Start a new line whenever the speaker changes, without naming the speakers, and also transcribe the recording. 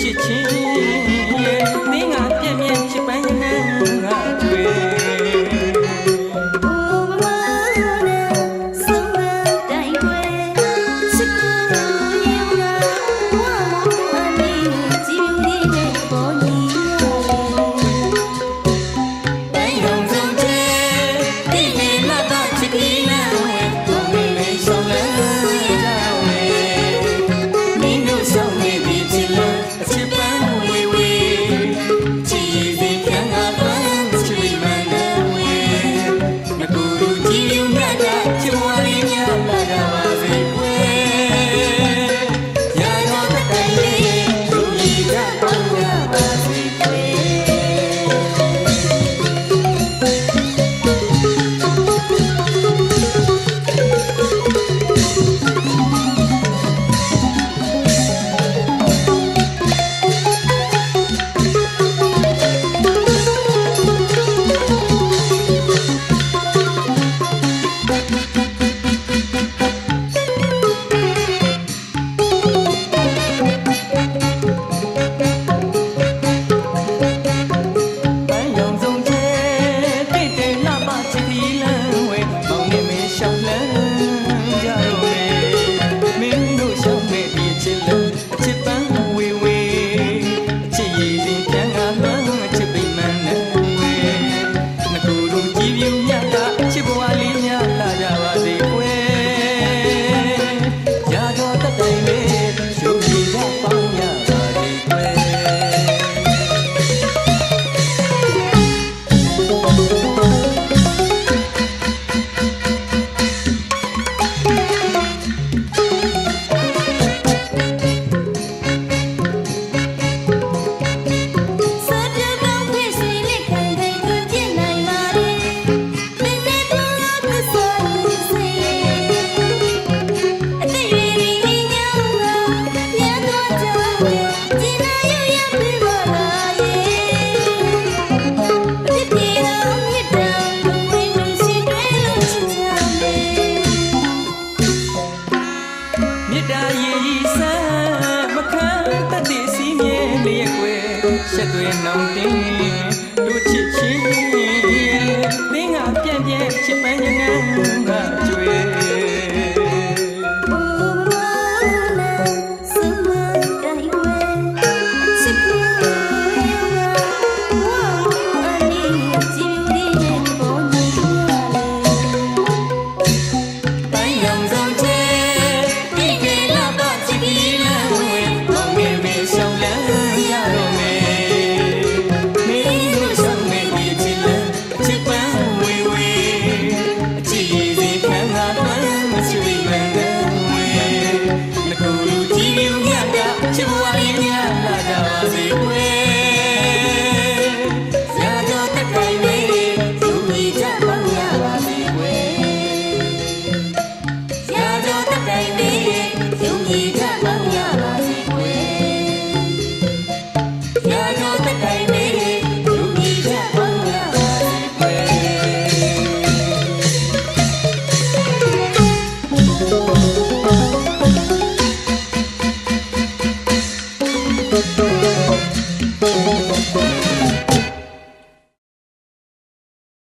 亲亲。 မြစ်တာရ
ည်ကြီးဆန်းမခံ
တတ်သည့်စီမြဲလျက်ွယ်ရှက်သွေးနောင်တင်း
လူ
ချစ်ချင်းတင်းငါပြန့်ပြန့်ချစ်ပန်းငန်းက